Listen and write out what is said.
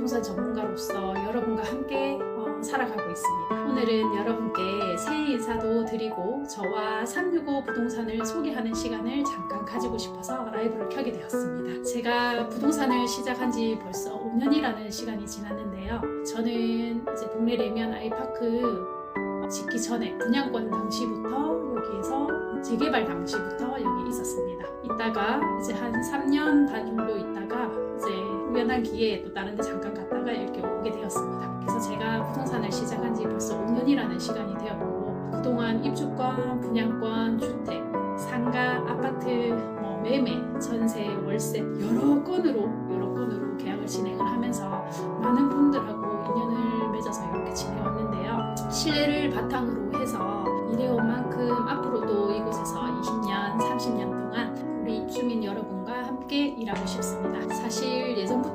부동산 전문가로서 여러분과 함께 어, 살아가고 있습니다. 오늘은 여러분께 새해 인사도 드리고 저와 365 부동산을 소개하는 시간을 잠깐 가지고 싶어서 라이브를 켜게 되었습니다. 제가 부동산을 시작한 지 벌써 5년이라는 시간이 지났는데요. 저는 이제 동네 레미안 아이파크 짓기 전에 분양권 당시부터 여기에서 재개발 당시부터 여기 있었습니다. 있다가 이제 한 3년 반 정도 있다가 이제 노련한 기회에 또 다른 데 잠깐 갔다가 이렇게 오게 되었습니다. 그래서 제가 부동산을 시작한 지 벌써 5년이라는 시간이 되었고 그동안 입주권, 분양권, 주택, 상가, 아파트, 뭐 매매, 전세, 월세 여러 건으로 여러 건으로 계약을 진행을 하면서 많은 분들하고 인연을 맺어서 이렇게 지내왔는데요. 신뢰를 바탕으로 해서 일해온 만큼 앞으로도 이곳에서 20년, 30년 동안 우리 입주민 여러분과 함께 일하고 싶습니다. 사실 예전부터